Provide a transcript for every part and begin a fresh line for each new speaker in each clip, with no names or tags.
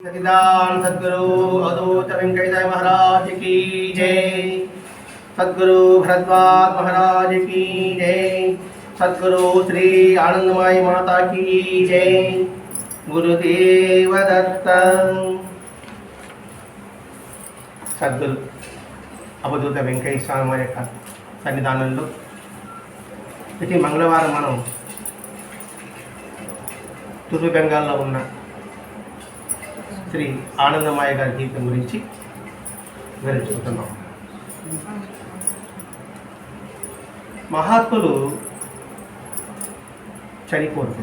सतिदान सद्गुरु अवधूत वेंकटेश महाराज की जय सद्गुरु भरद्वाज महाराज की जय सद्गुरु श्री आनंदमय माता की जय गुरुदेव दत्त సద్గురు అవధూత వెంకయ్య స్వామి వారి యొక్క సన్నిధానంలో ప్రతి మంగళవారం మనం తూర్పు బెంగాల్లో ఉన్న శ్రీ ఆనందమాయ గారి గీతం గురించి వివరించుకుంటున్నాం మహాత్ములు చనిపోరు.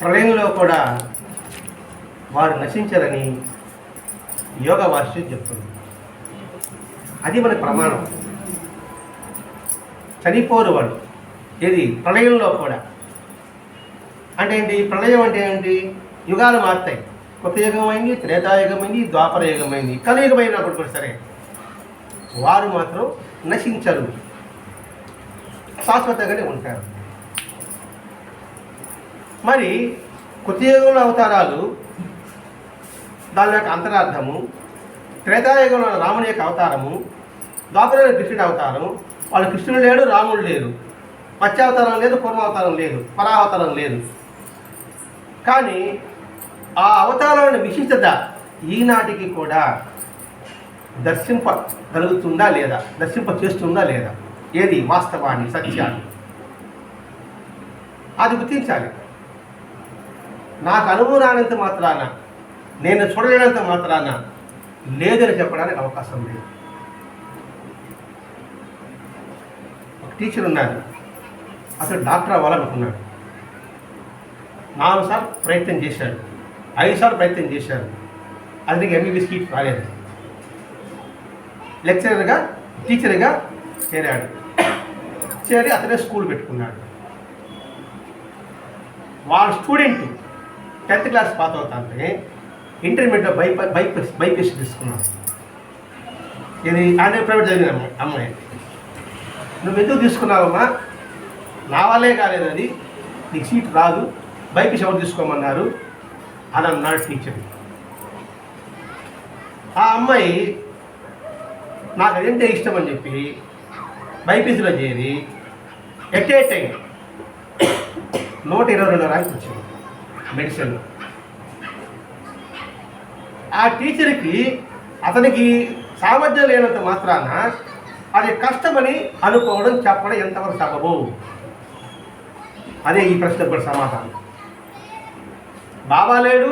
ప్రళయంలో కూడా వారు నశించారని యోగ వార్షిక చెప్తుంది. అది మన ప్రమాణం. చనిపోరు వాళ్ళు ఏది? ప్రళయంలో కూడా. అంటే ఏంటి ప్రళయం అంటే ఏంటి? యుగాలు మారుతాయి. కొత్త యుగమైంది త్రేతాయుగమైంది ద్వాపర యుగమైంది అయింది కూడా సరే వారు మాత్రం నశించరు. శాశ్వతంగానే ఉంటారు. మరి కృతయుగంలో అవతారాలు దాని యొక్క అంతరార్థము త్రేతాయుగంలో రాముని యొక్క అవతారము ద్వాపర కృష్ణుడి అవతారం వాళ్ళు కృష్ణుడు లేడు రాముడు లేరు మత్స్యావతారం లేదు పూర్వావతారం లేదు పరావతారం లేదు. కానీ ఆ అవతారమైన విశిష్టత ఈనాటికి కూడా దర్శింప కలుగుతుందా లేదా? దర్శింప చేస్తుందా లేదా? ఏది వాస్తవాన్ని సత్యాన్ని? అది గుర్తించాలి. నాకు అనుభవం రానంత మాత్రాన నేను చూడలేనంత మాత్రాన లేదని చెప్పడానికి అవకాశం లేదు. ఒక టీచర్ ఉన్నారు అసలు డాక్టర్ అవ్వాలనుకున్నాడు. నాలుగు సార్లు ప్రయత్నం చేశాడు. ఐదు సార్లు ప్రయత్నం చేశాడు. అతనికి ఎంబీబీఎస్ సీట్ రాలేదు. లెక్చరర్గా టీచర్గా చేరాడు. చేరి అతనే స్కూల్ పెట్టుకున్నాడు. వాళ్ళ స్టూడెంట్ టెన్త్ క్లాస్ పాస్ అవుతానే ఇంటర్మీడియట్లో బై బైక్ బైపీసీ తీసుకున్నాడు. ఇది ఆంధ్ర ప్రైవేట్ చదివిన అమ్మాయి అమ్మాయి. నువ్వు ఎందుకు తీసుకున్నావమ్మా? నా వల్లే కాలేదు అది. నీకు సీట్ రాదు. బైక్ ఎవరు తీసుకోమన్నారు. అని అన్నాడు టీచర్. ఆ అమ్మాయి నాకు అదంటే ఇష్టం అని చెప్పి బైపీసీలో చేరి ఎట్ ఏ టైం నూట ఇరవై రెండు ర్యాంక్ వచ్చింది మెడిసిన్. ఆ టీచర్కి అతనికి సామర్థ్యం లేనంత మాత్రాన అది కష్టమని అనుకోవడం చెప్పడం ఎంతవరకు సబబు? అదే ఈ ప్రశ్నకు సమాధానం. బాబా లేడు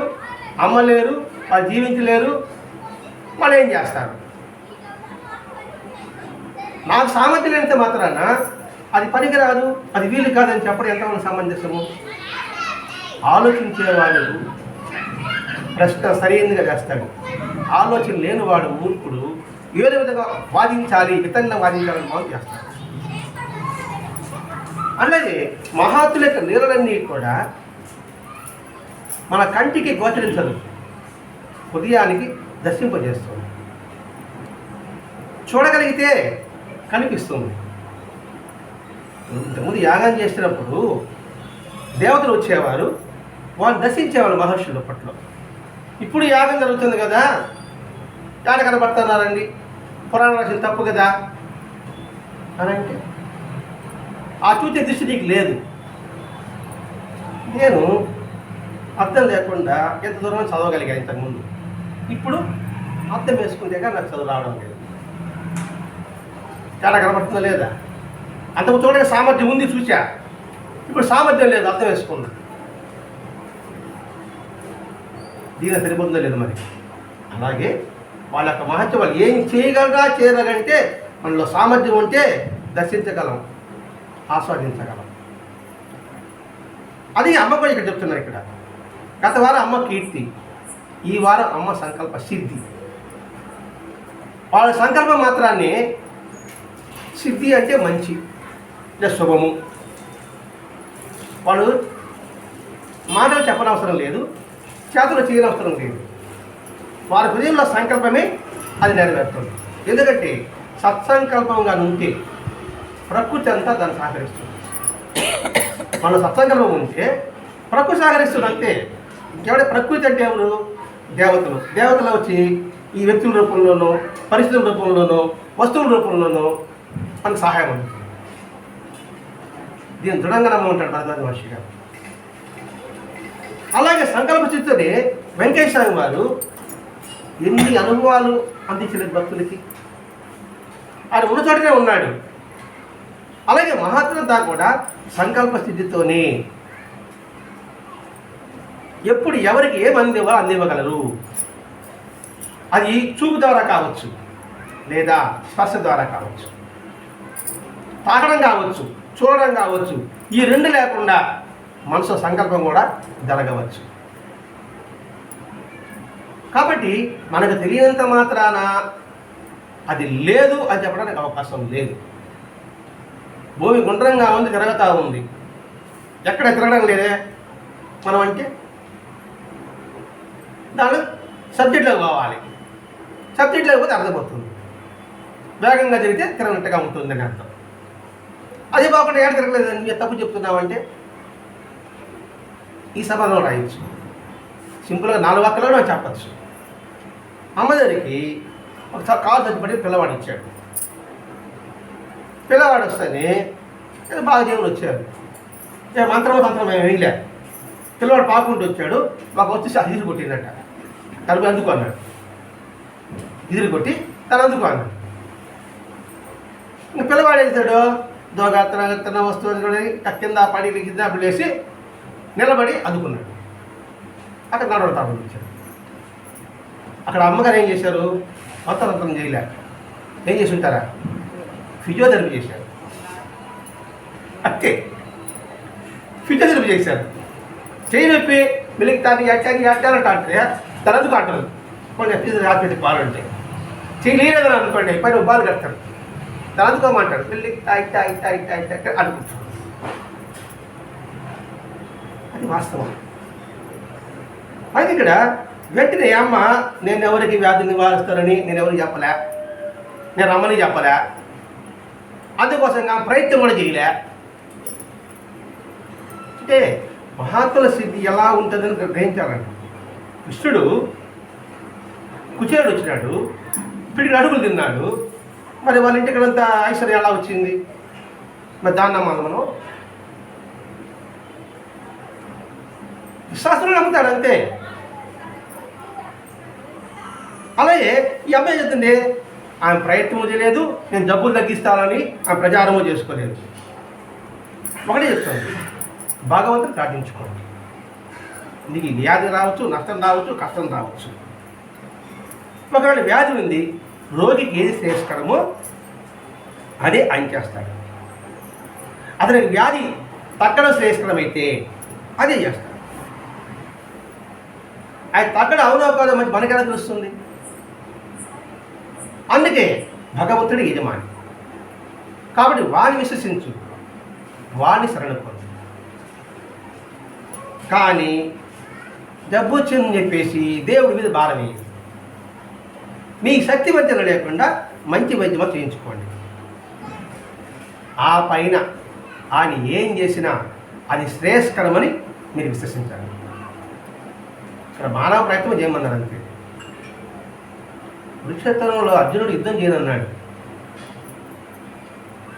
అమ్మ లేరు వాళ్ళు జీవించలేరు వాళ్ళు ఏం చేస్తారు? నాకు సామర్థ్యం లేనితే మాత్రాన అది పనికిరాదు అది వీలు కాదని చెప్పడం ఎంతవరకు సమంజసము? ఆలోచించేవాడు ప్రశ్న సరైనదిగా చేస్తాడు ఆలోచన లేనివాడు మూర్ఖుడు ఏదో విధంగా వాదించాలి వితంగా వాదించాలని మనం చేస్తాడు. అలాగే మహాత్ముల యొక్క నీళ్ళన్నీ కూడా మన కంటికి గోచరించదు. హృదయానికి దర్శింపజేస్తుంది. చూడగలిగితే కనిపిస్తుంది. ఇంతకుముందు యాగం చేసినప్పుడు దేవతలు వచ్చేవారు. వాళ్ళు దర్శించేవారు మహర్షులు అప్పట్లో. ఇప్పుడు యాగం జరుగుతుంది కదా. యాడ కనబడుతున్నారండి పురాణ రాసిన తప్పు కదా? అని అంటే ఆ చూసే దృష్టి నీకు లేదు. నేను అర్థం లేకుండా ఎంత దూరం చదవగలిగా ఇంతకుముందు. ఇప్పుడు అర్థం వేసుకుంటే కానీ నాకు చదువు రావడం లేదు. తేడా కనబడుతుందా లేదా? అంతకు చూడడానికి సామర్థ్యం ఉంది చూసా ఇప్పుడు సామర్థ్యం లేదు అర్థం వేసుకున్నా దీని సరిపోతుందో లేదు మరి? అలాగే వాళ్ళ యొక్క మహత్యం వాళ్ళు ఏం చేయగలరా చేయగలంటే మనలో సామర్థ్యం ఉంటే దర్శించగలం ఆస్వాదించగలం. అది అమ్మ కూడా ఇక్కడ చెప్తున్నారు ఇక్కడ. గత వారం అమ్మ కీర్తి ఈ వారం అమ్మ సంకల్ప సిద్ధి. వాళ్ళ సంకల్పం మాత్రాన్ని సిద్ధి అంటే మంచి అంటే శుభము. వాళ్ళు మాటలు చెప్పనవసరం లేదు చేతులు చేయనవసరం లేదు. వారి హృదయంలో సంకల్పమే అది నెరవేరుతుంది. ఎందుకంటే సత్సంకల్పంగా ఉంటే ప్రకృతి అంతా దాన్ని సహకరిస్తుంది. మన సత్సంకల్పం ఉంటే ప్రకృతి సహకరిస్తుంది అంతే ఇంకెవడే ప్రకృతి అంటే ఎవరు? దేవతలు. దేవతలు వచ్చి ఈ వ్యక్తుల రూపంలోనో పరిస్థితుల రూపంలోనో వస్తువుల రూపంలోనో మనకు సహాయం ఉంటుంది దీని దృఢంగా నమ్మంటాడు భరద్వాజ మహర్షి గారు. అలాగే సంకల్ప చిత్తుని వెంకటేశ్వర వారు ఎన్ని అనుభవాలు అందించిన భక్తులకి? ఆయన ఉన్న చోటనే ఉన్నాడు. అలాగే మహాత్మంతా కూడా సంకల్ప స్థితితోనే ఎప్పుడు ఎవరికి ఏం అందివ్వాలో అందివ్వగలరు అది చూపు ద్వారా కావచ్చు లేదా స్పర్శ ద్వారా కావచ్చు. తాకడం కావచ్చు చూడడం కావచ్చు ఈ రెండు లేకుండా మనసు సంకల్పం కూడా జరగవచ్చు. కాబట్టి మనకు తెలియనంత మాత్రాన అది లేదు అని చెప్పడానికి అవకాశం లేదు. భూమి గుండ్రంగా ఉంది తిరగతా ఉంది. ఎక్కడ తిరగడం లేదే? మనం అంటే దాని సబ్జెక్ట్లోకి పోవాలి. సబ్జెక్ట్లోకి పోతే అర్థమవుతుంది. వేగంగా జరిగితే తిరగనట్టుగా ఉంటుంది అని అర్థం. అది కాకుండా ఏడ తిరగలేదని మీరు తప్పు చెప్తున్నామంటే ఈ సమాధానం రాయొచ్చు. సింపుల్గా నాలుగు వక్కలలో చెప్పచ్చు. అమ్మగారికి ఒకసారి కాలు తగ్గిపడి పిల్లవాడు ఇచ్చాడు. పిల్లవాడు వస్తేనే బాగా దేవుడు వచ్చారు మంత్రమో తంత్రం మేము వేయలే పిల్లవాడు పాకుంటూ వచ్చాడు. మాకు వచ్చేసి అది కొట్టిందట తలుపు అందుకు అన్నాడు. ఇదిరి కొట్టి తను అందుకు అన్నాడు. ఇంకా పిల్లవాడు వెళ్తాడు దోగ తన తన వస్తువు కింద పడి కింద అప్పుడు లేచి నిలబడి అందుకున్నాడు. అక్కడ నడవడం ప్రారంభించాడు అక్కడ అమ్మగారు ఏం చేశారు? మొత్తం చేయలేక ఏం చేసి ఉంటారా? ఫిజియోథెరపీ చేశారు. అంతే. ఫిజియోథెరపీ చేశారు. చేయి నొప్పి మిలికి తాను ఎట్టాని ఎట్టాలంట తనదుకు అంటారు కొన్ని ఫీజు హాస్పిటల్కి పాలంటే. చేయి లేదని అనుకోండి పైన బాలు కడతారు. తనదుకోమంటాడు మిల్లికి తాయి తాయి తాయి తాయి తాయి అనుకుంటాడు అది వాస్తవం. అయితే ఇక్కడ వెంటనే అమ్మ నేను ఎవరికి వ్యాధి నివారిస్తారని నేను ఎవరికి చెప్పలే? నేను రమ్మని చెప్పలే. అందుకోసం ప్రయత్నం కూడా చేయలే. అంటే మహాత్ముల స్థితి ఎలా ఉంటుందని గ్రహించాలండి. కృష్ణుడు కుచేరుడు వచ్చినాడు. పిడికి అడుగులు తిన్నాడు. మరి వాళ్ళ ఇంటికి అంత ఐశ్వర్యం ఎలా వచ్చింది? మరి దాన్ని నమ్మాలి మనం? శాస్త్రం నమ్ముతాడు అంతే. అలాగే ఈ అమ్మాయి చెప్తుంది ఆమె ప్రయత్నం చేయలేదు నేను డబ్బులు తగ్గిస్తానని ఆమె ప్రచారము చేసుకోలేదు. ఒకటే చెప్తాను భగవంతుని ప్రార్థించుకోండి. నీకు వ్యాధి రావచ్చు నష్టం రావచ్చు కష్టం రావచ్చు. ఒకవేళ వ్యాధి ఉంది రోగికి ఏది శ్రేయస్కరమో అదే ఆయన చేస్తాడు అతనికి వ్యాధి తగ్గడం శ్రేయస్కరమైతే అదే చేస్తాడు. ఆయన తగ్గడం అవునో కాదో మంచి మనకెలా తెలుస్తుంది? అందుకే భగవంతుడి యజమాని. కాబట్టి వాణ్ణి విశ్వసించు వాణ్ణి శరణు పొందు. కానీ డబ్బు వచ్చిందని చెప్పేసి దేవుడి మీద భారం వేయండి మీ శక్తి మధ్యలో లేకుండా మంచి వైద్యమో చేయించుకోండి. ఆ పైన ఆయన ఏం చేసినా అది శ్రేయస్కరమని మీరు విశ్వసించాలి. ఇక్కడ మానవ ప్రయత్నం చేయమన్నారు అంతే. వృక్షతరంలో అర్జునుడు యుద్ధం చేయనన్నాడు.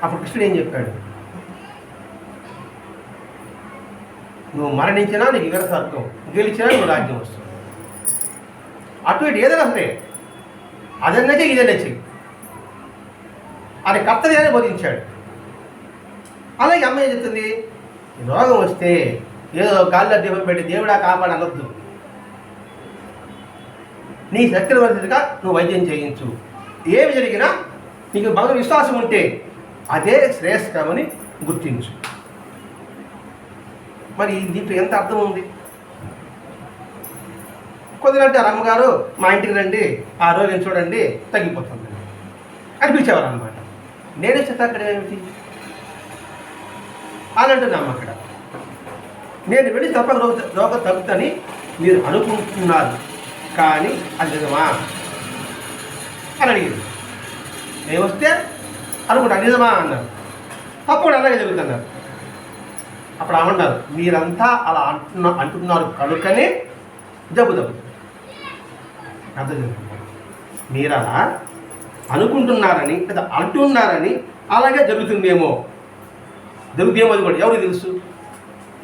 అప్పుడు కృష్ణుడు ఏం చెప్పాడు? నువ్వు మరణించినా నీకు ఇగర స్వర్గం గెలిచినా నువ్వు రాజ్యం వస్తుంది. అటు ఇటు ఏదైనా సరే అదన్నా చెయ్యి ఇదన్నా చెయ్యి. ఆయన కర్తవ్యాన్ని బోధించాడు. అలాగే అమ్మ ఏం చెప్తుంది? రోగం వస్తే ఏదో గాల్లో దీపం పెట్టి దేవుడా కాపాడు అనొద్దు నీ శక్తుల పరిస్థితిగా నువ్వు వైద్యం చేయించు. ఏమి జరిగినా నీకు భగవద్ విశ్వాసం ఉంటే అదే శ్రేయస్కరమని గుర్తించు. మరి దీంట్లో ఎంత అర్థం ఉంది? కొందరంటే అమ్మగారు మా ఇంటికి రండి ఆరోగ్యం చూడండి తగ్గిపోతుంది. అనిపించేవారు అనమాట నేనే అక్కడ ఏమిటి? అని అంటున్నాము అక్కడ. నేను వెళ్ళి తప్ప రోగ రోగం తగ్గుతని మీరు అనుకుంటున్నారు కానీ అది నిజమా? అని అడిగింది. నేను వస్తే అనుకుంటా నిజమా అన్నారు. తప్పకుండా అలాగే జరుగుతున్నారు అప్పుడు ఏమన్నారు మీరంతా అలా అంటున్న అంటున్నారు కనుకనే జబ్బు తగ్గుతుంది అర్థం మీరు అలా అనుకుంటున్నారని లేదా అంటున్నారని అలాగే జరుగుతుందేమో. జరుగుతుందేమో అది కూడా ఎవరికి తెలుసు?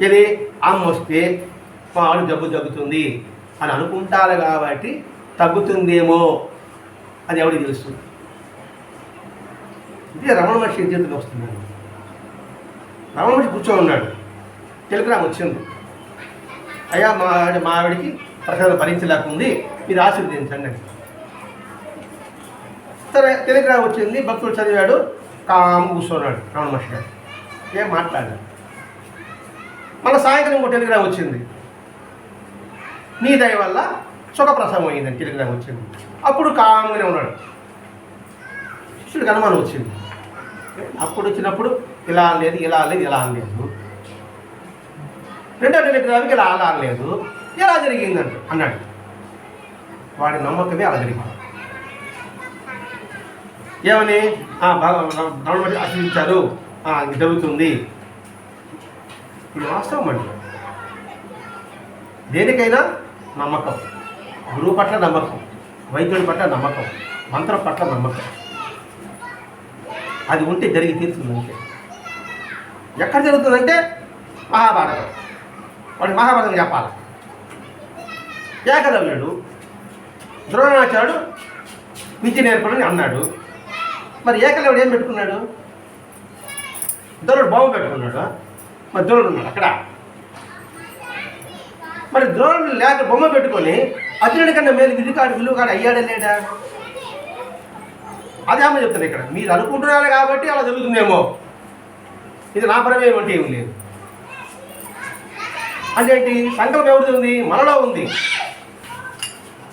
ఇది అమ్మ వస్తే పాలు జబ్బు తగ్గుతుంది అని అనుకుంటారు కాబట్టి తగ్గుతుందేమో అది ఎవరికి తెలుసు? ఇదే రమణ మహర్షి చేతికి వస్తున్నాడు. రమణ మహర్షి కూర్చొని ఉన్నాడు. టెలిగ్రామ్ వచ్చింది. అయ్యా మా ఆవిడ- మా ఆవిడికి ప్రసాదం భరించలేకుంది మీరు ఆశీర్వదించండి అని. సరే టెలిగ్రామ్ వచ్చింది భక్తుడు చదివాడు కామ్ కూర్చున్నాడు రమణ మహర్షి గారు. ఏం మాట్లాడాడు మన సాయంత్రం ఇంకో టెలిగ్రామ్ వచ్చింది. నీ దయ వల్ల సుఖప్రసవం అయిందని టెలిగ్రామ్ వచ్చింది. అప్పుడు కామ్గానే ఉన్నాడు. శిష్యుడికి అనుమానం వచ్చింది. అప్పుడు వచ్చినప్పుడు ఇలా అనలేదు ఇలా అనలేదు ఇలా అనలేదు రెండో టెలిగ్రామ్కి ఇలా అలా లేదు. ఎలా జరిగిందంట అన్నాడు. వాడి నమ్మకమే అలా జరిగింది. ఏమని? బాగా ఆశ్రయించారు. జరుగుతుంది. ఇది వాస్తవం అండి. దేనికైనా నమ్మకం. గురువు పట్ల నమ్మకం. వైద్యుడి పట్ల నమ్మకం. మంత్రం పట్ల నమ్మకం. అది ఉంటే జరిగి తీరుతుంది అంతే. ఎక్కడ జరుగుతుందంటే మహాభారతం. వాడికి మహాభారతం చెప్పాలి. ఏకలవ్యుడు ద్రోణాచార్యుడు విద్య నేర్పడని అన్నాడు. మరి ఏకలవ్యుడు ఏం పెట్టుకున్నాడు? ద్రోణుడు బొమ్మ పెట్టుకున్నాడు? మరి ద్రోణుడు ఉన్నాడు అక్కడ. మరి ద్రోణుడు లేక బొమ్మ పెట్టుకొని అర్జునుడి కన్నా మేలు విలుకాడు విలువకాడు అయ్యాడే లేడా? అదే అమ్మ చెప్తాను ఇక్కడ. మీరు అనుకుంటున్నారు కాబట్టి అలా జరుగుతుందేమో. ఇది నా పరమేమంటే ఏమి లేదు. అంటే సంకల్పం ఎవరిది ఉంది? మనలో ఉంది.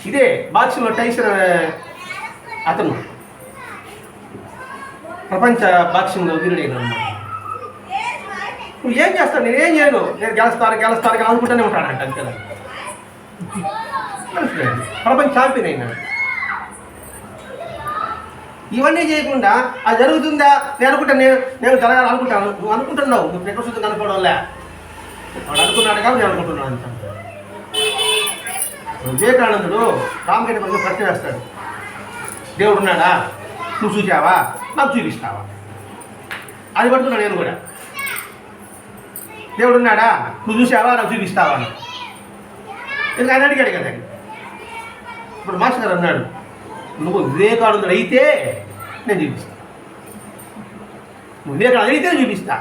ఇదే బాక్సులో టైసన్ అతను. ప్రపంచ బాక్సింగ్ వీరుడైన నువ్వు ఏం చేస్తావు నేనేం చేయను? నేను గెలుస్తాను గెలుస్తాను అనుకుంటూనే ఉంటాడంట అంతే ప్రపంచ ఛాంపియన్ అయినా ఇవన్నీ చేయకుండా అది జరుగుతుందా? నేను అనుకుంటా నేను నేను జరగాలనుకుంటాను. నువ్వు అనుకుంటున్నావు. నువ్వు ప్రకృతి అనుకోవడంలే వాడు అనుకున్నాడు కాబట్టి నేను అనుకుంటున్నాను అంత. వివేకానందుడు రామగడ్డ పనులు ప్రశ్న వేస్తాడు దేవుడు ఉన్నాడా? నువ్వు చూసావా నాకు చూపిస్తావా? అది పడుతున్నాడు నేను కూడా. దేవుడు ఉన్నాడా? నువ్వు చూసావా నాకు చూపిస్తావా అని. ఎందుకు ఆయన అడిగాడు కదా? ఇప్పుడు మాస్టర్ గారు అన్నాడు నువ్వు వివేకానందుడు అయితే నేను చూపిస్తాను నువ్వు వివేకానందుడు అయితే చూపిస్తాను చూపిస్తా.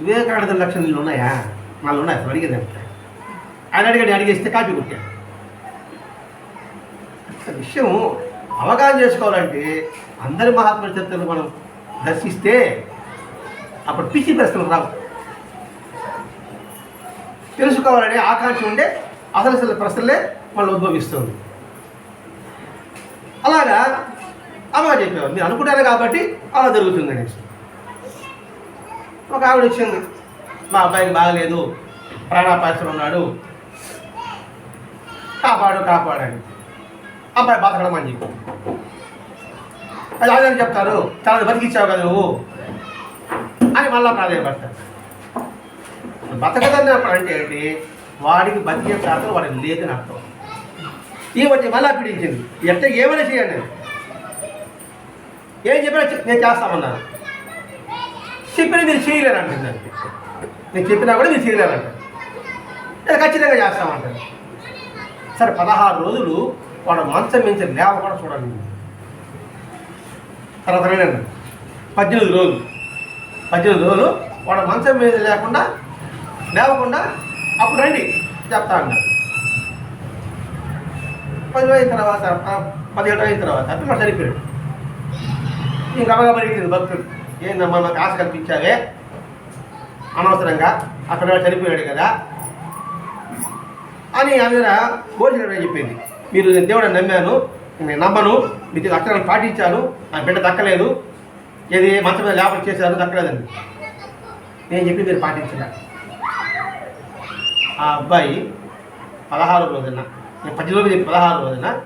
వివేకానంద లక్షణాలు ఉన్నాయా? వాళ్ళు ఉన్నాయి? అసలు అడిగేది అంతే ఆయన అడిగాడు అడిగేస్తే కాపీ కొట్టాడు. విషయం అవగాహన చేసుకోవాలంటే అందరి మహాత్ముల చరిత్రను మనం దర్శిస్తే అప్పుడు పిచ్చి ప్రశ్నలు రావు. తెలుసుకోవాలనే ఆకాంక్ష ఉండే అసలు అసలు ప్రశ్నలే మనం ఉద్భవిస్తుంది. అలాగా అలా చెప్పేవారు. మీరు అనుకుంటారు కాబట్టి అలా జరుగుతుంది అనేసి. ఒక ఆవిడ వచ్చింది. మా అబ్బాయికి బాగలేదు. ప్రాణాపాయసం ఉన్నాడు. కాపాడు కాపాడని అబ్బాయి బతకడం అని చెప్పి. అది అదని చెప్తారు. చాలా బతికిచ్చావు కదా నువ్వు? అని మళ్ళా ప్రాధాన్యపడతారు బతకదని అంటే ఏంటి? వాడికి బతికే శాతం వాడికి లేదని అర్థం. ఈ వచ్చి మళ్ళా పీడించింది. ఎట్ట ఏమైనా చేయండి. ఏం చెప్పినా నేను చేస్తామన్నాను చెప్పినా మీరు చేయలేరు అంటుంది దానికి. నేను చెప్పినా కూడా మీరు చేయలేరంట. నేను ఖచ్చితంగా చేస్తామంటారు సరే పదహారు రోజులు వాడు మంచం మించి లేవ కూడా చూడండి. తర్వాత నేను పద్దెనిమిది రోజులు. పద్దెనిమిది రోజులు వాడు మంచం మీద లేకుండా లేవకుండా అప్పుడు రండి చెప్తా అన్నారు పది అయిన తర్వాత పదిహేడు అయిన తర్వాత పిల్లలు చనిపోయాడు. ఇంకా అమగబడిపోయింది భక్తుడు. ఏందమ్మా నాకు ఆశ కల్పించావే అనవసరంగా. అక్కడ చనిపోయాడు కదా. అని ఆమె కోరిన చెప్పింది. మీరు నేను దేవుడిని నమ్మాను నేను నమ్మను మీకు అక్షరాలు పాటించాను నా బిడ్డ దక్కలేదు ఏది మంచం మీద లేపలు చేశారు దక్కలేదండి. నేను చెప్పి మీరు పాటించిన ఆ అబ్బాయి పదహారు రోజున నేను పది రోజులు చెప్పి పదహారు రోజున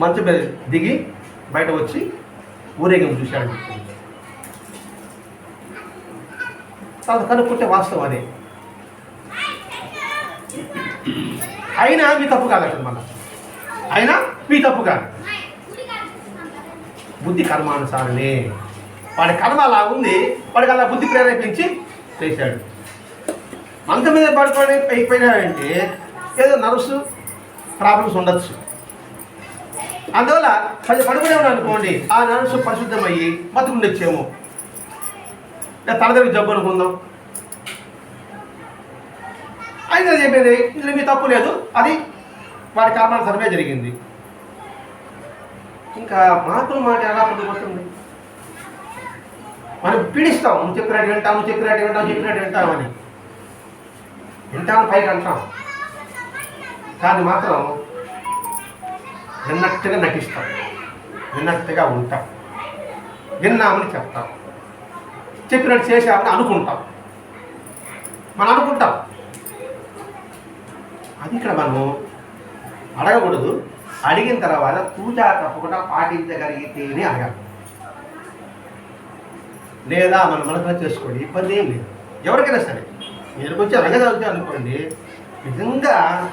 మంచం మీద దిగి బయట వచ్చి ఊరేగింపు చూశాడు. తర్వాత కనుక్కుంటే వాస్తవం అదే. అయినా మీ తప్పు కాదంటుంది మళ్ళీ. అయినా మీ తప్పు కాదు. బుద్ధి కర్మానుసారమే. వాడి కర్మ అలా ఉంది వాడికి అలా బుద్ధి ప్రేరేపించి చేశాడు. మంత మీద పడుకొని అయిపోయినాడంటే ఏదో నర్సు ప్రాబ్లమ్స్ ఉండొచ్చు. అందువల్ల పది పడుకునే అనుకోండి ఆ నర్వ్స్ పరిశుద్ధమయ్యి బతుకుండొచ్చేమో లేదా తలదవి జబ్బు అనుకుందాం. అయితే చెప్పేది ఇందులో మీ తప్పు లేదు. అది వాడి కర్మానుసారమే జరిగింది. ఇంకా మాటలు మాట ఎలా పొందుకొస్తుంది మనం పీడిస్తాం నువ్వు చెప్పినట్టు వింటాం నువ్వు చెప్పినట్టు వింటాం చెప్పినట్టు వింటామని వింటాను పైకి అంటాం. కానీ మాత్రం విన్నట్టుగా నటిస్తాం. విన్నట్టుగా ఉంటాం. విన్నామని చెప్తాం. చెప్పినట్టు చేసామని అనుకుంటాం. మనం అనుకుంటాం. అది ఇక్కడ మనము అడగకూడదు. అడిగిన తర్వాత తూచా తప్పకుండా పాటించగలిగితేనే అడగాలి. లేదా మన మనసులో చేసుకోండి ఇబ్బంది ఏం లేదు. ఎవరికైనా సరే. మీరు కొంచెం అడగదలుచు అనుకోండి నిజంగా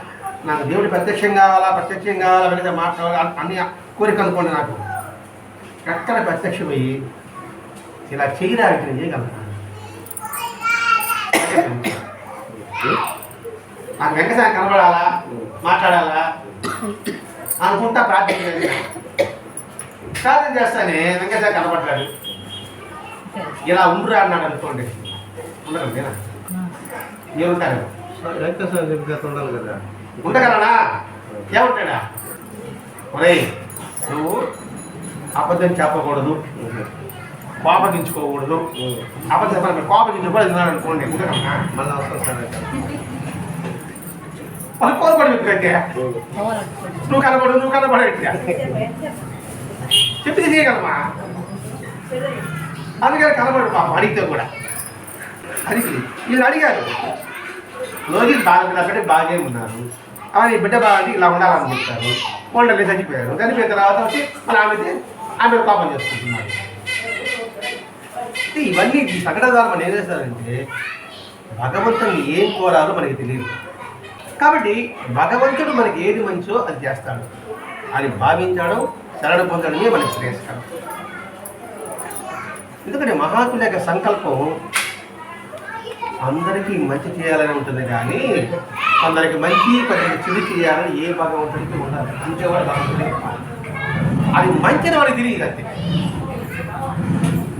నాకు దేవుడి ప్రత్యక్షం కావాలా ప్రత్యక్షం కావాలా వెనక మాట్లాడాలి అన్ని కోరిక అనుకోండి నాకు. ఎక్కడ ప్రత్యక్షమయ్యి? ఇలా చేయడానికి నేను చేయగలుగుతాను. నాకు వెంకసారి కనబడాలా? మాట్లాడాలా? అనుకుంటా ప్రార్థన చేస్తాను ప్రార్థన చేస్తానే వెంకసారి కనబడ్డాడు. ఇలా ఉండురా అన్నాడు అనుకోండి. ఉండరు అంతేనా మీరుంటారు
వెంకటేశ్వర చెప్పినట్టు ఉండాలి కదా.
ఉండగలనా ఏమంటాడా? ఒరేయ్ నువ్వు అబద్ధం చెప్పకూడదు కోపగించుకోకూడదు. అబద్ధం తిన్నాడు అనుకోండి. ఉండగలనా
మళ్ళీ వస్తాం సార్ అయితే.
వాళ్ళు వ్యక్తి నువ్వు కనబడు నువ్వు కనబడు చెప్పి చేయగలమా అందుకని కనబడు పాపం అడిగితే కూడా. అడిగి వీళ్ళు అడిగారు. రోజు బాగా బాగే ఉన్నారు ఆమె బిడ్డ బాగా ఇలా ఉండాలనుకుంటారు ఉండలే చనిపోయారు చనిపోయిన తర్వాత వచ్చి మన ఆమె ఆమె పాపం చేసుకుంటున్నారు అంటే ఇవన్నీ ఈ సంఘటన ద్వారా మనం ఏం చేస్తారంటే భగవంతుని ఏం కోరాలో మనకి తెలియదు. కాబట్టి భగవంతుడు మనకి ఏది మంచో అది చేస్తాడు. అని భావించడం శరణ పొందడమే మనకి శ్రేయస్కరం. ఎందుకంటే మహాత్ముల యొక్క సంకల్పం అందరికీ మంచి చేయాలని ఉంటుంది కానీ కొందరికి మంచి కొందరికి చెడు చేయాలని ఏ భగవంతుడికి ఉండాలి. అంతేవాడు భగవంతుడే అది మంచిని వాడికి తెలియదు అంతే.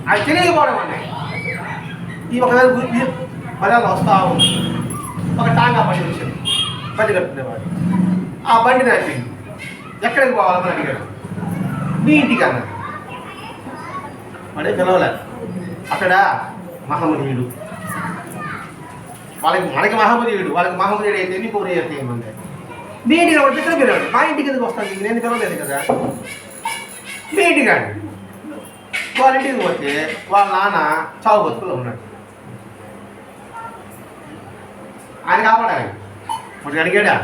అది తెలియకపోవడం అన్నాయి ఈ ఒకవేళ గురించి మర్యాద వస్తా ఉంది ఒక టాంగా బండి వచ్చింది. బండి కట్టుకునేవాడు. ఆ బండి నడిపింది ఎక్కడికి పోవాలని అడిగాడు. మీ ఇంటికి అన్నాడు. వాడే పిలవలేదు. అక్కడ మహమ్మదీయుడు వాళ్ళకి మనకి మహమ్మదీయుడు వాళ్ళకి మహమ్మదీయుడు అయితే నీకు కోరి అయితే మీ ఇంటికి ఒక పిల్లలు పిలవాడు మా ఇంటికి ఎందుకు వస్తాను నేను పిలవలేదు కదా? మీ ఇంటికి కాదు వాళ్ళ ఇంటికి పోతే వాళ్ళ నాన్న చావు బతుకులో ఉన్నాడు. ఆయన కాపాడాలి. వాడికి అడిగాడా?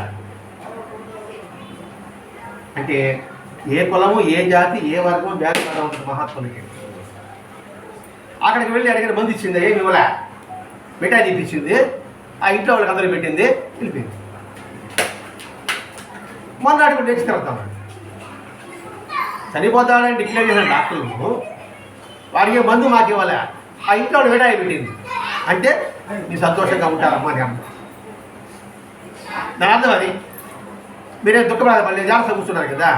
అంటే ఏ కులము ఏ జాతి ఏ వర్గము బ్యాక్గ్రౌండ్ ఉంటుంది మహాత్ములకి? అక్కడికి వెళ్ళి అడిగిన మంది ఇచ్చింది? ఏమి ఇవ్వలే. మిఠాయి తీపిచ్చింది. ఆ ఇంట్లో వాళ్ళకి అందరూ పెట్టింది వెళ్ళిపోయింది. మొన్నటి కూడా లేచి తిరుగుతామండి చనిపోతాడని డిక్లేర్ చేసిన డాక్టర్లు వాడికి మందు మాకు ఇవ్వలే. ఆ ఇంట్లో వాళ్ళు మిఠాయి పెట్టింది. అంటే నీ సంతోషంగా ఉంటారమ్మా అని అమ్మ దాని అర్థం అది. మీరే దుఃఖపడలేదు జాగ్రత్త కూర్చున్నారు కదా.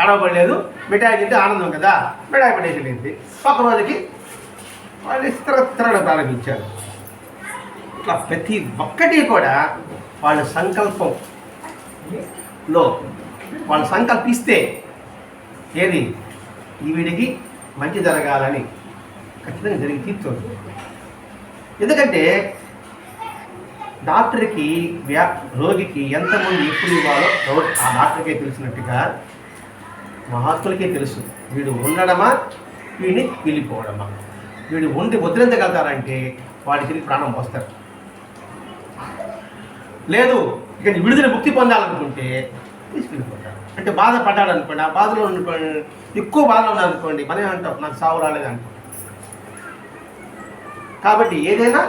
ఏడవబడలేదు మిఠాయి తింటే ఆనందం కదా. మిఠాయి పడేసి వెళ్ళింది. ఒక రోజుకి వాళ్ళు తిరగడం ప్రారంభించారు. ఇట్లా ప్రతి ఒక్కటి కూడా వాళ్ళ సంకల్పంలో వాళ్ళు సంకల్పిస్తే ఏది? ఈవిడికి వీడికి మంచి జరగాలని ఖచ్చితంగా జరిగి తీర్చోదు ఎందుకంటే డాక్టర్కి వ్యా రోగికి ఎంతమంది ఎప్పుడు ఇవ్వాలో రో- ఆ డాక్టర్కే తెలిసినట్టుగా మహాత్ములకే తెలుసు. వీడు ఉండడమా? వీడిని వెళ్ళిపోవడమా? వీడు ఉండి ముద్రించగలుగుతారంటే వాడి తిరిగి ప్రాణం పోస్తారు. లేదు. ఇక విడుదల ముక్తి పొందాలనుకుంటే తీసుకెళ్ళిపోతారు. అంటే బాధపడ్డాడు అనుకోండి ఆ బాధలో ఉండిపోయి ఎక్కువ బాధలో ఉన్నాడు మనం ఏమంటాం నాకు సావు రాలేదు అనుకోండి కాబట్టి ఏదైనా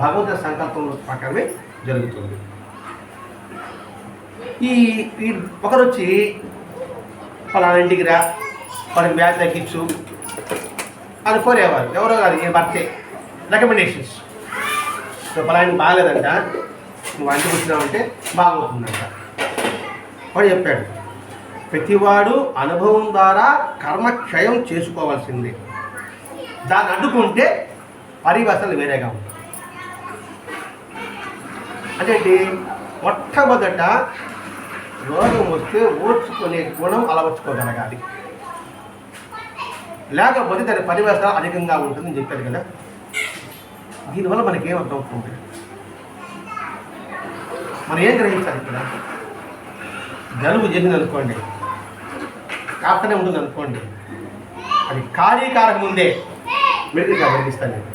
భగవంతుల సంకల్పం ప్రకారమే జరుగుతుంది. ఈ ఈ ఒకరు వచ్చి పలానా ఇంటికి రా వాళ్ళకి బ్యాగ్ తగ్గించు అని కోరేవారు. ఎవరో కాదు ఈ భర్తే. రికమెండేషన్స్ సో పలానా బాగాలేదంట. నువ్వు అంటికి వచ్చినావంటే బాగవుతుందంట. వాడు చెప్పాడు ప్రతివాడు అనుభవం ద్వారా కర్మక్షయం చేసుకోవాల్సిందే. దాన్ని అడ్డుకుంటే పరిభాషలు వేరేగా ఉంటాయి. అంటే ఏంటి? మొట్టమొదట రోగం వస్తే ఓర్చుకునే గుణం అలవర్చుకోగలగాలి. లేకపోతే దాని పరిభాష అధికంగా ఉంటుందని చెప్పారు కదా. దీనివల్ల మనకేం అర్థమవుతుంది? మనం ఏం గ్రహించాలి ఇక్కడ? జలుబు జరిగింది అనుకోండి. కాస్తనే ఉంటుంది అనుకోండి. అది కార్యకారకం ఉందే మెడికల్గా గ్రహిస్తాను నేను.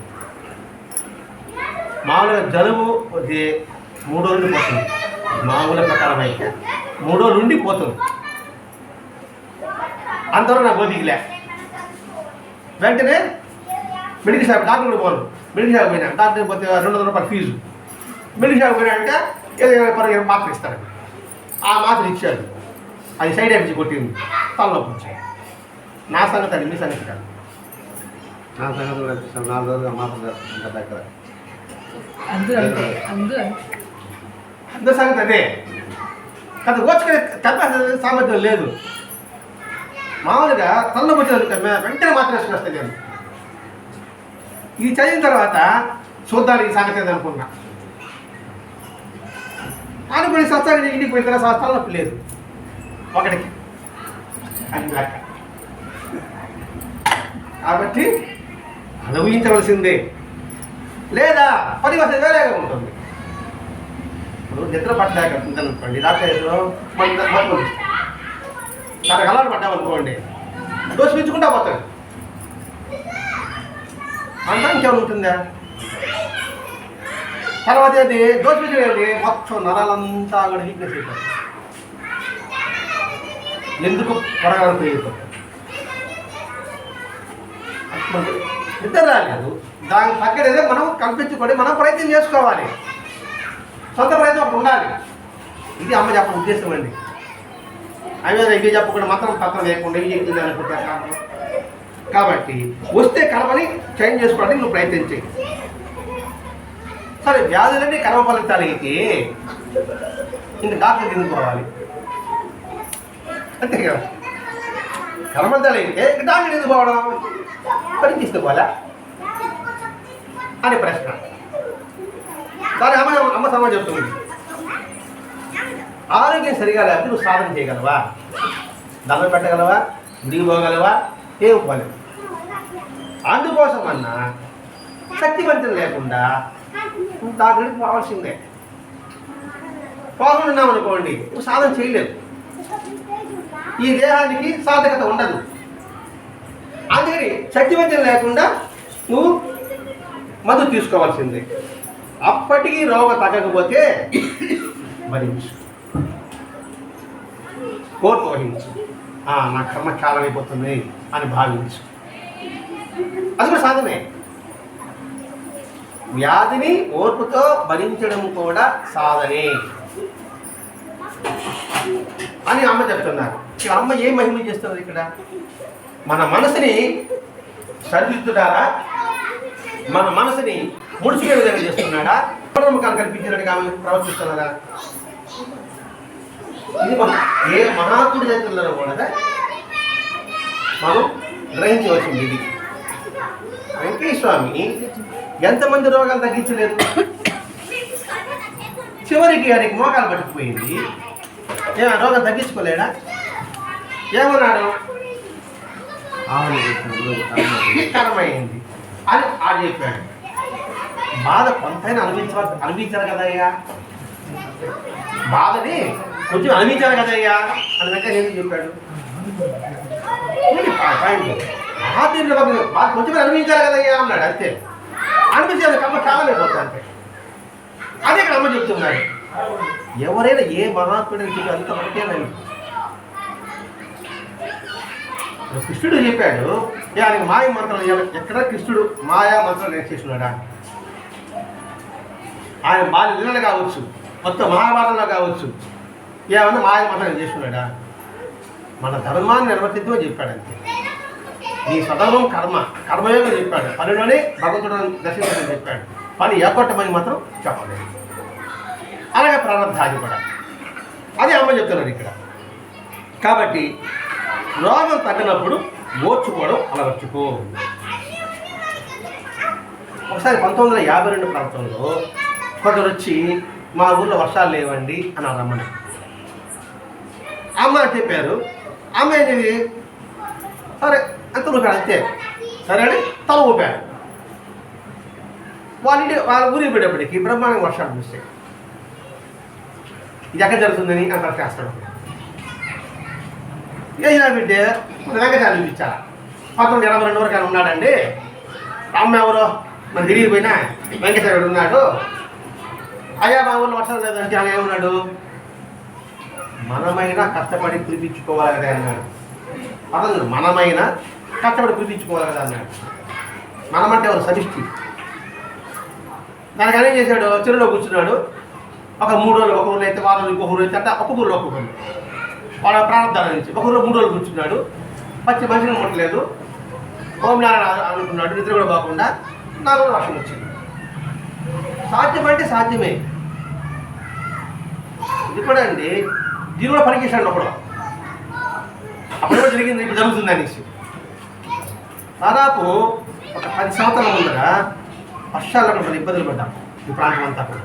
మామూలుగా జలుబు వచ్చి మూడో నుండి పోతుంది. మామూలు ప్రకారం అయితే మూడో నుండి పోతుంది. అంతవరకు నా బోధికిలే వెంటనే మెడికల్ షాప్ డాక్టర్ కూడా పోను మెడికల్ షాప్ పోయినా డాక్టర్ పోతే రెండు వందల రూపాయలు ఫీజు. మెడికల్ షాప్ పోయినా అంటే ఏదో పర్ మాత్ర ఇస్తారు. ఆ మాత్ర ఇచ్చారు అది సైడ్ ఎఫెక్ట్స్ కొట్టింది. తలనొప్పి వచ్చాయి నా సంగతి అది మీ సంగతి కాదు.
నా సంగతి కూడా నాలుగు రోజులుగా మాత్రం ఇంకా దగ్గర.
అందు అంతే అందు అంతే.
అంత సంగతి అదే. అది ఓచుకునే తప్ప సామర్థ్యం లేదు. మామూలుగా తలనొప్పి వచ్చిన వెంటనే మాత్రం వస్తాయి నేను ఇది చదివిన తర్వాత చూద్దాం ఈ సంగతి ఏదో అనుకున్నా అనుకుని సత్సాగి ఇంటికి పోయిన తర్వాత నొప్పి లేదు. ఒకటికి. అది లెక్క కాబట్టి అనుభవించవలసిందే. లేదా పది వసతి వేరేగా ఉంటుంది. ఇప్పుడు నిద్ర పట్టలేక ఉందనుకోండి రాత్రి మన మత్తు దానికి అలవాటు పడ్డామనుకోండి డోసు పోతాడు. అంతా ఇంకేమైనా ఉంటుందా? తర్వాత అది డోసు మొత్తం నరాలంతా కూడా వీక్నెస్ అయిపోతుంది ఎందుకు త్వరగా పెరిగిపోతుంది నిద్ర రాలేదు దానికి తగ్గడేదే మనం కల్పించుకొని మనం ప్రయత్నం చేసుకోవాలి. సొంత ప్రయత్నం ఒకటి ఉండాలి. ఇది అమ్మ చెప్పిన ఉద్దేశం అండి. అవి ఇవి చెప్పకుండా మాత్రం పత్రం లేకుండా ఇవి చెప్తుంది అనుకుంటారు? కాబట్టి వస్తే కలపని చేంజ్ చేసుకోవడానికి నువ్వు ప్రయత్నం చేయి. సరే వ్యాధులన్నీ కర్మ ఫలితాలు అయితే ఇంక డాక్టర్ తినుకోవాలి అంతే కదా? కర్మ ఫలితాలు అయితే ఇంక డాక్టర్ ఎందుకు పోవడం? పని తీసుకోవాలా అని ప్రశ్న. దాని అమ్మ అమ్మ సమాజం చెప్తుంది. ఆరోగ్యం సరిగా లేకపోతే నువ్వు సాధన చేయగలవా? దండం పెట్టగలవా? గుడికి పోగలవా? ఏం పోలేవు అందుకోసం అన్న శక్తివంతం లేకుండా నువ్వు డాక్టర్కి పోవాల్సిందే. పోకుండా అనుకోండి నువ్వు సాధన చేయలేవు ఈ దేహానికి సాధకత ఉండదు. అందుకని శక్తివంతం లేకుండా నువ్వు మందు తీసుకోవాల్సిందే. అప్పటికీ రోగం తగ్గకపోతే భరించు కోర్టు వహించు. నా కర్మ కాలం అయిపోతుంది అని భావించు. అది కూడా సాధనే. వ్యాధిని ఓర్పుతో భరించడం కూడా సాధనే. అని అమ్మ చెప్తున్నారు. ఇక్కడ అమ్మ ఏం మహిమ చేస్తున్నది ఇక్కడ? మన మనసుని సరిదిద్దుతారా? మన మనసుని ముడిచిపోయే విధంగా చేస్తున్నాడా? నమ్మకాలు కల్పించినట్టుగా ఆమె ప్రవర్తిస్తున్నారా? ఇది మన ఏ మహాత్ముడి చరిత్రలో కూడా మనం గ్రహించవలసింది ఇది. వెంకటేశ్వామి ఎంతమంది రోగాలు తగ్గించలేదు? చివరికి ఆయనకి మోకాలు పట్టుకుపోయింది. ఏ ఆ రోగం తగ్గించుకోలేడా? ఏమన్నాడు?
ఆవులు
అని ఆ చెప్పాడు. బాధ కొంతైనా అనుభవించ అనుభవించారు కదయ్యా బాధని కొంచెం అనుభవించారు కదయ్యా అని వెంటనే ఎందుకు చెప్పాడు? ఏంటి బాధ కొంచెం అనుభవించారు కదయ్యా అన్నాడు అంతే. అనిపించాలి కమ్మ కాలమైపోతుంది అంతే అదే ఇక్కడ అమ్మ చెప్తున్నాడు ఎవరైనా ఏ మహాత్ముడిని చెప్పి అంత వరకేనండి కృష్ణుడు చెప్పాడు ఆయన మాయ మంత్రం ఎక్కడ కృష్ణుడు మాయా మంత్రం నేర్చేస్తున్నాడా? ఆయన బాల్య లీలలు కావచ్చు మొత్తం మహాభారతంలో కావచ్చు ఏమన్నా మాయ మంత్రం చేస్తున్నాడా మన ధర్మాన్ని నిర్వర్తిద్దామని చెప్పాడు అంతే. నీ స్వధర్మం కర్మ. కర్మయోగం చెప్పాడు. పనిలోనే భగవంతుడు దర్శించమని చెప్పాడు. పని ఏర్పడమని మాత్రం చెప్పలేదు. అలాగే ప్రారంభాది కూడా. అదే అమ్మ చెప్తున్నాడు ఇక్కడ. కాబట్టి రోగం తగ్గినప్పుడు ఓర్చుకోవడం అలవర్చుకో. ఒకసారి పంతొమ్మిది వందల యాభై రెండు ప్రాంతంలో కొందరు వచ్చి మా ఊర్లో వర్షాలు లేవండి అని రమ్మని అమ్మ చెప్పారు అమ్మ ఏంటిది సరే అంత ఊపాడు అంతే. సరే అని తల ఊపాడు వాళ్ళ ఇంటి వాళ్ళ ఊరికి పోయేటప్పటికి బ్రహ్మాండంగా వర్షాలు చూస్తాయి ఇది ఎక్కడ జరుగుతుందని అంత చేస్తాడు ఏదైనా బిడ్డే వెంకటాలు చూపించాలా? పంతొమ్మిది ఎనభై రెండు వరకు ఆయన ఉన్నాడండి. అమ్మ ఎవరో? మరి తిరిగిపోయినా వెంకటేశ్వరుడు ఉన్నాడు. అయ్యా మా ఊళ్ళో వర్షం లేదంటే ఆయన ఏమన్నాడు? మనమైనా కష్టపడి పిలిపించుకోవాలి కదా అన్నాడు. అతను మనమైనా కష్టపడి పిలిపించుకోవాలి కదా అన్నాడు. మనమంటే ఎవరు? సమిష్టి. దానికి ఏం చేశాడు? చెరువులో కూర్చున్నాడు. ఒక మూడు రోజులు ఒక ఊళ్ళో అయితే వారం ఇంకొక ఊరు అయితే అంటే ఒక్కొక్క ఊరిలో ఒక్కొక్క ఊరు. వాళ్ళ ప్రారంభాల నుంచి ఒక ఊళ్ళో మూడు రోజులు కూర్చున్నాడు. పచ్చి మనిషిని ముట్టలేదు ఓం నారాయణ అనుకున్నాడు. నిద్ర కూడా బాగుండా నాలుగు కూడా వర్షం వచ్చింది. సాధ్యం అంటే సాధ్యమే. ఇది కూడా అండి. దీని కూడా పనిచేసాడు అప్పుడు అప్పుడు జరిగింది. ఇప్పుడు జరుగుతుంది అనేసి. దాదాపు ఒక పది సంవత్సరాల ముందర వర్షాలు మనం ఇబ్బందులు పడ్డాం ఈ ప్రాంతం అంతా కూడా.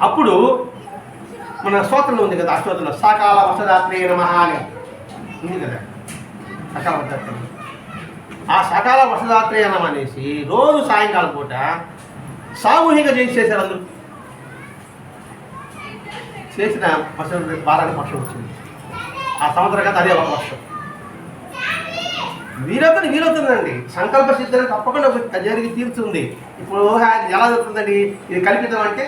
అప్పుడు మన స్తోత్రంలో ఉంది కదా అష్టోత్రంలో సకాల వర్షదాత్రే నమ అని. ఉంది కదా? సకాల వర్షదాత్రి ఆ సకాల వర్షదాత్రే అనం అనేసి రోజు సాయంకాలం పూట సామూహిక జయం చేశారు అందరూ. చేసిన వర్షం బారానికి వర్షం వచ్చింది. ఆ సంవత్సరం కదా అదే ఒక వర్షం. వీరవుతుంది వీలవుతుందండి. సంకల్ప సిద్ధం తప్పకుండా జరిగి తీరుతుంది. ఇప్పుడు ఎలా జరుగుతుందండి? ఇది కల్పితం అంటే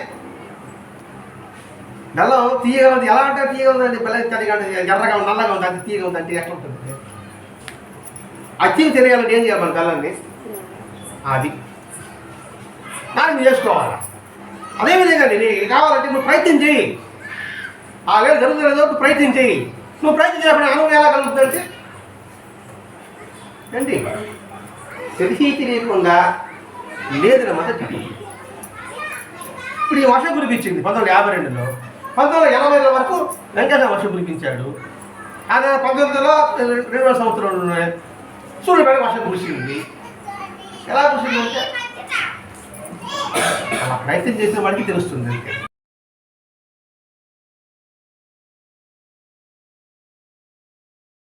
బెల్లం తీయగా ఉంది. ఎలా అంటే తీయగా ఉందండి? బెల్లం తడిగా ఉంది ఎర్రగా ఉంది నల్లగా ఉంది. అది తీయగా ఉంది అంటే ఎట్లా ఉంటుంది అచ్చి తెలియాలంటే ఏం చేయాలి బెల్లాన్ని అది. దాన్ని చేసుకోవాలి? అదేవిధంగా నేను కావాలంటే నువ్వు ప్రయత్నం చేయి ఆ లేదు జరుగుతున్న ప్రయత్నం చేయి నువ్వు ప్రయత్నం చేయకుండా అనుభవం ఎలా కలుగుతుందంటే ఏంటి తెలిసి తెలియకుండా లేదని మాట ఇప్పుడు ఈ వర్షం కురిపించింది పంతొమ్మిది యాభై రెండులో. పంతొమ్మిది ఎనభై ఎనభై వరకు వెంకట వర్షం కురిపించాడు. ఆ పంతొమ్మిది వందల రెండు వేల సంవత్సరంలో సూర్యపేట వర్షం కురిసింది. ఎలా కురిసింది అంటే అలా ప్రయత్నం చేసిన వాడికి తెలుస్తుంది అంతే.